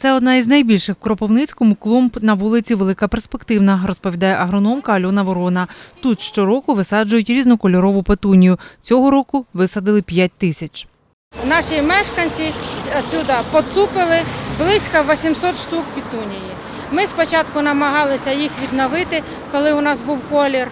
Це одна із найбільших в Кропивницькому клумб на вулиці Велика Перспективна, розповідає агрономка Альона Ворона. Тут щороку висаджують різнокольорову петунію. Цього року висадили 5 тисяч. Наші мешканці відсюди поцупили близько 800 штук петунії. Ми спочатку намагалися їх відновити, коли у нас був колір.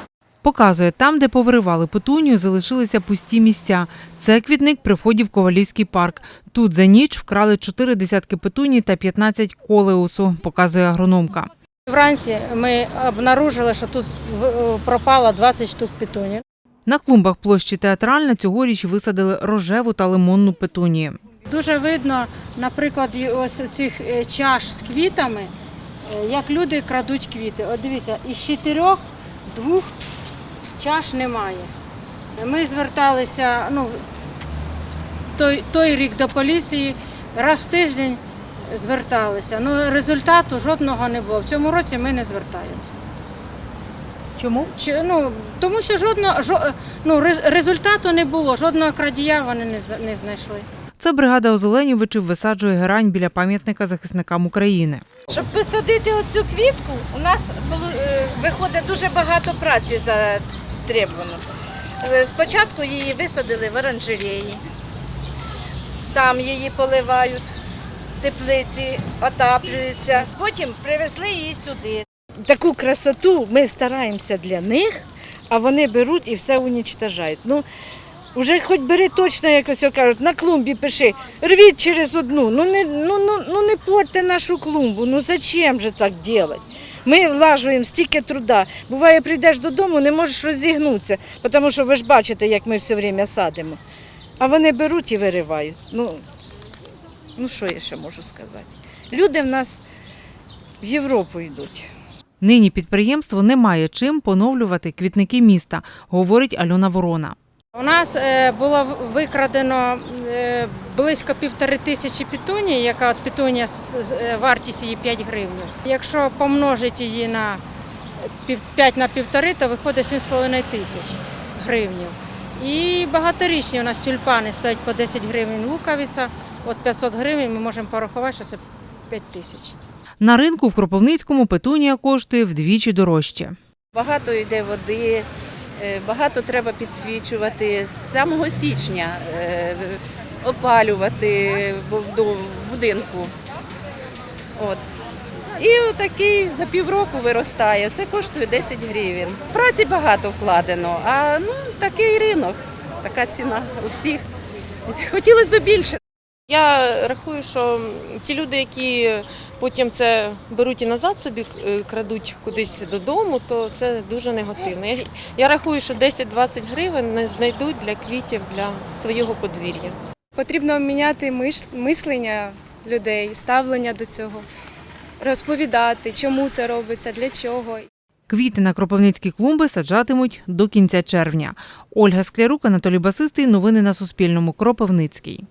Показує, там, де повиривали петунію, залишилися пусті місця. Це квітник при вході в Ковалівський парк. Тут за ніч вкрали 4 десятки петуній та 15 колеусу, показує агрономка. Вранці ми обнаружили, що тут в- пропало 20 штук петуній. На клумбах площі театральна цьогоріч висадили рожеву та лимонну петунії. Дуже видно, наприклад, ось цих е, чаш з квітами, е, як люди крадуть квіти. От дивіться, із чотирьох двох чаш немає. Ми зверталися ну, той, той рік до поліції, раз в тиждень зверталися. Ну, результату жодного не було. В цьому році ми не звертаємося. Чому? Чи, ну, тому що жодного, жо, ну, результату не було, жодного крадія вони не, зна- не знайшли. Це бригада озеленювачів висаджує герань біля пам'ятника захисникам України. Щоб посадити оцю квітку, у нас було, е, виходить дуже багато праці затребувано. Е, Спочатку її висадили в оранжереї, там її поливають, теплиці отаплюються. Потім привезли її сюди. Таку красоту ми стараємося для них, а вони беруть і все унічтожають. Ну, вже хоч бери точно, якось кажуть, на клумбі пиши, рвіть через одну. Ну не, ну, ну, ну не портьте нашу клумбу. Ну зачем же так робити? Ми влажуємо стільки труда. Буває, прийдеш додому, не можеш розігнутися, тому що ви ж бачите, як ми все время садимо. А вони беруть і виривають. Ну, ну що я ще можу сказати? Люди в нас в Європу йдуть. Нині підприємство не має чим поновлювати квітники міста, говорить Альона Ворона. У нас е, було викрадено близько півтори тисячі петуній, яка от з- е, вартість її 5 гривень. Якщо помножити її на 5 на півтори, то виходить 7,5 тисяч гривень. І багаторічні у нас тюльпани стоять по 10 гривень луковиця, от 500 гривень ми можемо порахувати, що це 5 тисяч. На ринку в Кропивницькому петунія коштує вдвічі дорожче. Багато йде води, е, багато треба підсвічувати з самого січня, е, опалювати в будинку. От. І отакий за півроку виростає. Це коштує 10 гривень. Праці багато вкладено, а ну, такий ринок, така ціна у всіх. Хотілося б більше. Я рахую, що ті люди, які потім це беруть і назад собі е, крадуть кудись додому, то це дуже негативно. Я рахую, що 10-20 гривень не знайдуть для квітів для свого подвір'я. Потрібно міняти мислення людей, ставлення до цього, розповідати, чому це робиться, для чого. Квіти на кропивницькі клумби саджатимуть до кінця червня. Ольга Склярук, Анатолій Басистий. Новини на Суспільному. Кропивницький.